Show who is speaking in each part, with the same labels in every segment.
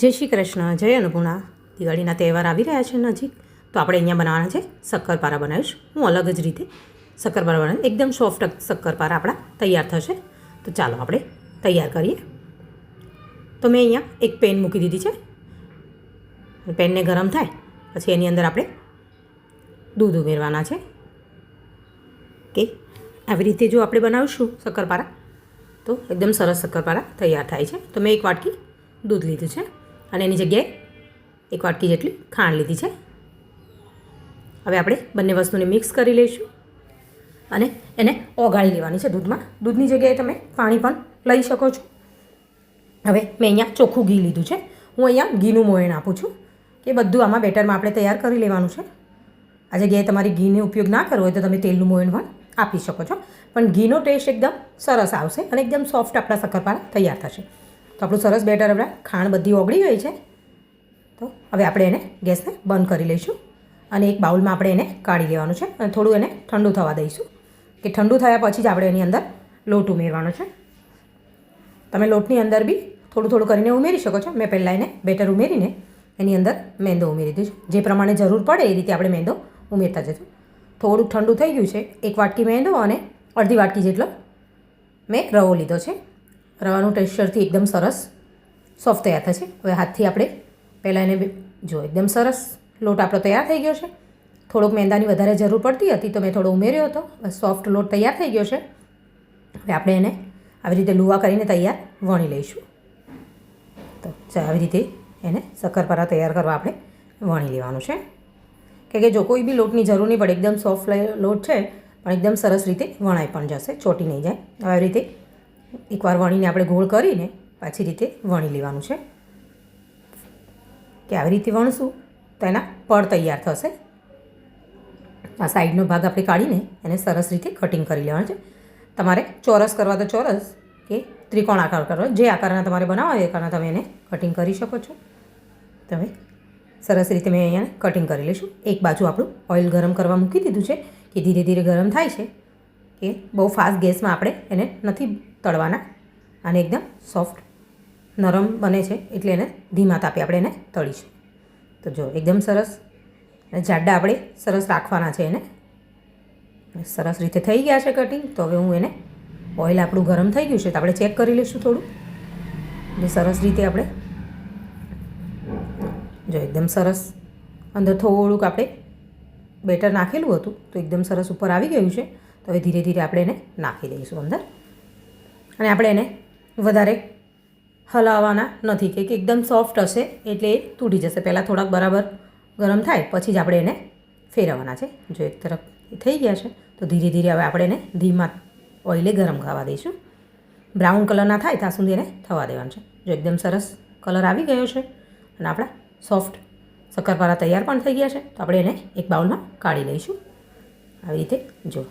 Speaker 1: જય શ્રી કૃષ્ણ, જય અન્નપૂર્ણા દિવાળીના તહેવાર આવી રહ્યા છે નજીક. તો આપણે અહીંયા બનાવવાના છે શક્કરપારા બનાવીશ. હું અલગ જ રીતે શક્કરપારા બનાવીશ. એકદમ સોફ્ટ શક્કરપારા આપણા તૈયાર થશે. તો ચાલો આપણે તૈયાર કરીએ. તો મેં અહીંયા એક પેન મૂકી દીધી છે. પેનને ગરમ થાય, પછી એની અંદર આપણે દૂધ ઉમેરવાના છે. કે આવી રીતે જો આપણે બનાવીશું શક્કરપારા તો એકદમ સરસ શક્કરપારા તૈયાર થાય છે. તો મેં એક વાટકી દૂધ લીધું છે. અને એની જગ્યાએ એક વાટકી જેટલી ખાંડ લીધી છે. હવે આપણે બંને વસ્તુને મિક્સ કરી લઈશું અને એને ઓગાળી લેવાની છે દૂધમાં. દૂધની જગ્યાએ તમે પાણી પણ લઈ શકો છો. હવે મેં અહીંયા ચોખ્ખું ઘી લીધું છે. હું અહીંયા ઘીનું મોયણ આપું છું કે બધું આમાં બેટરમાં આપણે તૈયાર કરી લેવાનું છે. આ જગ્યાએ તમારે ઘીનો ઉપયોગ ના કરવો હોય તો તમે તેલનું મોયણ પણ આપી શકો છો. પણ ઘીનો ટેસ્ટ એકદમ સરસ આવશે અને એકદમ સોફ્ટ આપણા શક્કરપારા તૈયાર થશે. તો આપણું સરસ બેટર આપણે ખાણ બધી ઓગળી ગઈ છે. તો હવે આપણે એને ગેસને બંધ કરી લઈશું અને એક બાઉલમાં આપણે એને કાઢી લેવાનું છે અને થોડું એને ઠંડુ થવા દઈશું. કે ઠંડુ થયા પછી જ આપણે એની અંદર લોટ ઉમેરવાનો છે. તમે લોટની અંદર બી થોડું થોડું કરીને ઉમેરી શકો છો. મેં પહેલાં એને બેટર ઉમેરીને એની અંદર મેંદો ઉમેરી દીધું જે પ્રમાણે જરૂર પડે એ રીતે આપણે મેંદો ઉમેરતા જશું. થોડુંક ઠંડુ થઈ ગયું છે. એક વાટકી મેંદો અને અડધી વાટકી જેટલો મેં રવો લીધો છે. રવાનું ટેક્સચરથી એકદમ સરસ સોફ્ટ તૈયાર થશે હવે હાથથી આપણે પહેલાં એને જો એકદમ સરસ લોટ આપણો તૈયાર થઈ ગયો છે. થોડોક મેંદાની વધારે જરૂર પડતી હતી તો મેં થોડો ઉમેર્યો હતો. સોફ્ટ લોટ તૈયાર થઈ ગયો છે. હવે આપણે એને આવી રીતે લુવા કરીને તૈયાર વણી લઈશું. તો આવી રીતે એને શક્કરપારા તૈયાર કરવા આપણે વણી લેવાનું છે. કે કે જો કોઈ બી લોટની જરૂર નહીં પડે, એકદમ સોફ્ટ લોટ છે, પણ એકદમ સરસ રીતે વણાઈ પણ જશે, ચોટી નહીં જાય. આવી રીતે એકવાર વણીને આપણે ગોળ કરીને પાછી રીતે વણી લેવાનું છે. કે આવી રીતે વણશું? તો એના પડ તૈયાર થશે. આ સાઈડનો ભાગ આપણે કાઢીને એને સરસ રીતે કટિંગ કરી લેવાનું છે. તમારે ચોરસ કરવા તો ચોરસ કે ત્રિકોણ આકાર કરવા. જે આકારના તમારે બનાવવા એ આકારના તમે એને કટિંગ કરી શકો છો. તમે સરસ રીતે મેં અહીંયા કટિંગ કરી લઈશું. એક બાજુ આપણું ઓઇલ ગરમ કરવા મૂકી દીધું છે કે ધીરે ધીરે ગરમ થાય છે. કે બહુ ફાસ્ટ ગેસમાં આપણે એને નથી તળવાના. અને એકદમ સોફ્ટ નરમ બને છે એટલે એને ધીમા તાપે આપણે એને તળીશું. તો જો એકદમ સરસ અને જાડા આપણે સરસ રાખવાના છે એને. સરસ રીતે થઈ ગયા છે કટિંગ તો હવે હું એને ઓઇલ આપણું ગરમ થઈ ગયું છે તો આપણે ચેક કરી લઈશું થોડું. એટલે સરસ રીતે આપણે જો એકદમ સરસ અંદર થોડુંક આપણે બેટર નાખેલું હતું તો એકદમ સરસ ઉપર આવી ગયું છે. તો હવે ધીરે ધીરે આપણે એને નાખી દઈશું અંદર. અને આપણે એને વધારે હલાવવાના નથી કે એકદમ સોફ્ટ હશે એટલે એ તૂટી જશે. પહેલાં થોડાક બરાબર ગરમ થાય, પછી જ આપણે એને ફેરવવાના છે. જો એક તરફ થઈ ગયા છે, તો ધીરે ધીરે હવે આપણે એને ધીમા ઓઇલે ગરમ ખાવા દઈશું. બ્રાઉન કલરના થાય ત્યાં સુધી એને થવા દેવાનું છે. જો એકદમ સરસ કલર આવી ગયો છે અને આપણા સોફ્ટ શક્કરપારા તૈયાર પણ થઈ ગયા છે, તો આપણે એને એક બાઉલમાં કાઢી લઈશું. આવી રીતે જો.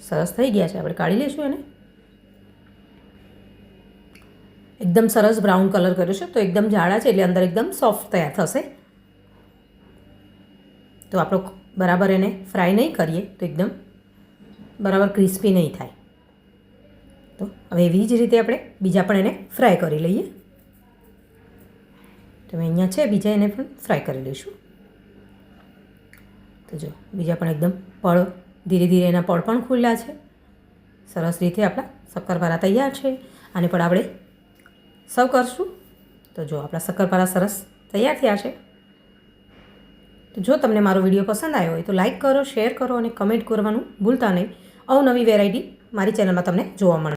Speaker 1: સરસ થઈ ગયા છે. આપણે કાઢી લઈશું એને. એકદમ સરસ બ્રાઉન કલર કર્યો છે. તો એકદમ જાડા છે એટલે અંદર એકદમ સોફ્ટ તૈયાર થશે. તો આપણો બરાબર એને ફ્રાય નહીં કરીએ તો એકદમ બરાબર ક્રિસ્પી નહીં થાય. તો હવે એવી જ રીતે આપણે બીજા પણ એને ફ્રાય કરી લઈએ. તો અહીંયા છે, બીજા એને પણ ફ્રાય કરી લઈશું. તો જો, બીજા પણ એકદમ પળ ધીરે ધીરે એના પળ પણ ખુલ્લા છે. સરસ રીતે આપણા શક્કરપારા તૈયાર છે. આને પણ આપણે સર્વ કરશું. તો જો આપણા શક્કરપારા સરસ તૈયાર થયા છે. તો જો તમને મારો વીડિયો પસંદ આવ્યો હોય તો લાઇક કરો, શેર કરો અને કમેન્ટ કરવાનું ભૂલતા નહીં. અવનવી વેરાયટી મારી ચેનલમાં તમને જોવા મળશે.